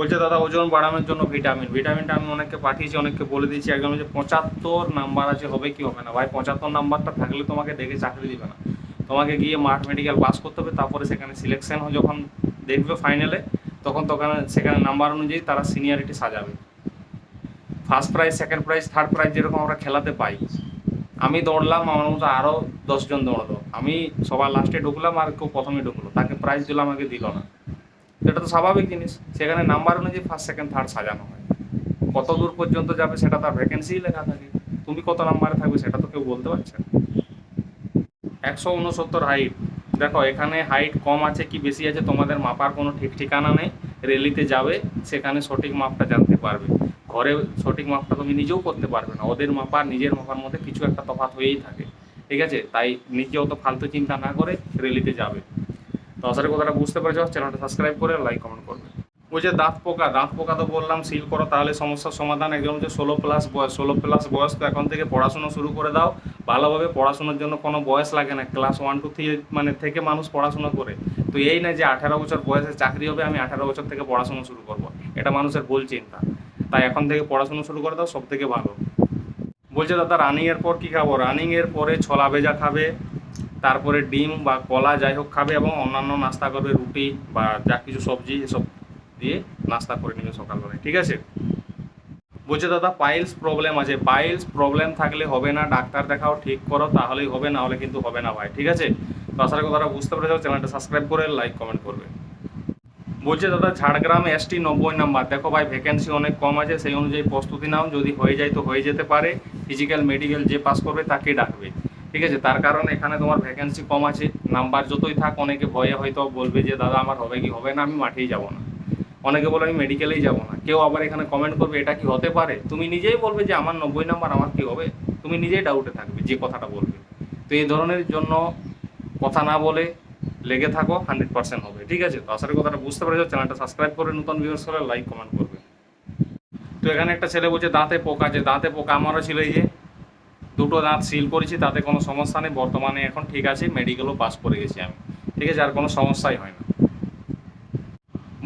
বলছে, দাদা, ওজন বাড়ানোর জন্য ভিটামিন। ভিটামিনটা আমি অনেককে পাঠিয়েছি, অনেককে বলে দিয়েছি। একদম যে পঁচাত্তর নাম্বার আছে, হবে কি হবে না? ভাই, পঁচাত্তর নাম্বারটা থাকলে তোমাকে দেখে চাকরি দিবে না। তোমাকে গিয়ে মাঠ মেডিকেল পাস করতে হবে, তারপরে সেখানে সিলেকশন যখন দেখবে ফাইনালে তখন তখন সেখানে নাম্বার অনুযায়ী তারা সিনিয়রিটি সাজাবে। First prize second prize third prize যেরকম আমরা খেলাতে পাই। আমি দৌড়লাম, আমার মতো আরও দশজন দৌড়লো। আমি সবার লাস্টে ঢুকলাম আর কেউ প্রথমে ঢুকলো। তাকে প্রাইজ দিলাম আমাকে দিল না। এটা তো স্বাভাবিক জিনিস। সেখানে নাম্বার অনুযায়ী ফার্স্ট সেকেন্ড থার্ড সাজানো হয়। কত দূর পর্যন্ত যাবে সেটা তার ভ্যাকেন্সি লেখা থাকে। তুমি কত নাম্বারে থাকবে সেটা তো কেউ বলতে পারছে না। একশো উনসত্তর হাইট দেখো, এখানে হাইট কম আছে কি বেশি আছে তোমাদের মাপার কোনো ঠিক ঠিকানা নেই। রেলিতে যাবে, সেখানে সঠিক মাপটা জানতে পারবে। ঘরে সঠিক মাপটা তুমি নিজেও করতে পারবে না। ওদের মাপা আর নিজের মাপার মধ্যে কিছু একটা তফাৎ হয়েই থাকে। ঠিক আছে? তাই নিজে অত ফালতু চিন্তা না করে রেলিতে যাবে। তো কথাটা বুঝতে পেরেছ। চ্যানেলটা সাবস্ক্রাইব করে লাইক কমেন্ট করবে। ওই যে দাঁত পোকা দাঁত পোকা তো বললাম সিল করো, তাহলে সমস্যার সমাধান একদম যে ষোলো প্লাস বয়স ষোলো প্লাস বয়স তো এখন থেকে পড়াশোনা শুরু করে দাও। ভালোভাবে পড়াশোনার জন্য কোনো বয়স লাগে না। ক্লাস ওয়ান টু থ্রি মানে থেকে মানুষ পড়াশোনা করে। তো এই না যে আঠারো বছর বয়সে চাকরি হবে, আমি আঠারো বছর থেকে পড়াশোনা শুরু করব। এটা মানুষের ভুল চিন্তা। তাই এখন থেকে পড়াশোনা শুরু করে দাও সব থেকে ভালো। বলছে দাদা রানিংয়ের পর কি খাব? রানিংয়ের পরে ছোলা ভেজা খাবে তারপরে ডিম বা কলা যাই হোক খাবে এবং অন্যান্য নাস্তা করবে, রুটি বা যা কিছু সবজি, এসব দিয়ে নাস্তা করে নেবে সকালবেলায়, ঠিক আছে? বলছে, দাদা, পাইলস প্রবলেম আছে। পাইলস প্রবলেম থাকলে হবে না, ডাক্তার দেখাও ঠিক করো, তাহলেই হবে, না হলে কিন্তু হবে না ভাই, ঠিক আছে? তো আশা করি কথাটা বুঝতে পেরেছ, চ্যানেলটা সাবস্ক্রাইব করে লাইক, কমেন্ট করবে। বলছে, দাদা, ঝাড়গ্রাম এসটি নব্বই নাম্বার, দেখো ভাই ভ্যাকেন্সি অনেক কম আছে, সেই অনুযায়ী প্রস্তুতি নাও, যদি হয়ে যায় তো হয়ে যেতে পারে ফিজিক্যাল মেডিকেল যে পাস করবে তাকেই ডাকবে। ঠিক আছে? তার কারণ এখানে তোমার ভ্যাকেন্সি কম আছে। নাম্বার যতই থাক, অনেকে ভয়ে হয়তো বলবে যে, দাদা, আমার হবে কি হবে না? আমি মাঠেই যাব না। অনেকে বলে, আমি মেডিকেলেই যাব না। কেউ আবার এখানে কমেন্ট করবে, এটা কি হতে পারে? তুমি নিজেই বলবে যে, আমার নব্বই নাম্বার আমার কি হবে? তুমি নিজেই ডাউটে থাকবে যে কথাটা বলবে। তো এই ধরনের জন্য কথা না বলে লেগে থাকো হান্ড্রেড পার্সেন্ট হবে। ঠিক আছে? তো আশা করি কথাটা বুঝতে পেরেছ। চ্যানেলটা সাবস্ক্রাইব করে নতুন ভিউয়ার্স হলে লাইক কমেন্ট করবে। তো এখানে একটা ছেলে বলছে, দাঁতে পোকা যে দাঁতে পোকা আমারও ছিল এই যে। দুটো দাঁত সিল করেছি, তাতে কোনো সমস্যা নেই। বর্তমানে এখন ঠিক আছে মেডিকেলও পাস করে গেছি আমি। ঠিক আছে, আর কোনো সমস্যাই হয় না।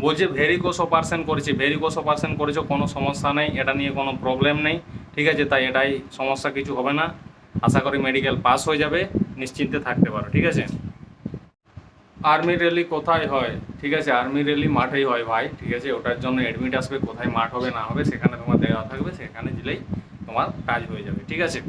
বলছে ভেরিকোস অপারেশন করেছি ভেরিকোস অপারেশন করেছ, কোনো সমস্যা নেই, এটা নিয়ে কোনো প্রবলেম নেই। ঠিক আছে, তাই এটাই সমস্যা কিছু হবে না। আশা করি মেডিকেল পাস হয়ে যাবে, নিশ্চিন্তে থাকতে পারো, ঠিক আছে? আর্মি র্যালি কোথায় হয়? ঠিক আছে আর্মি র্যালি মাঠেই হয় ভাই, ঠিক আছে? ওটার জন্য অ্যাডমিট আসবে, কোথায় মাঠ হবে, না হবে, সেখানে তোমার দেওয়া থাকবে, সেখানে দিলেই তোমার কাজ হয়ে যাবে, ঠিক আছে?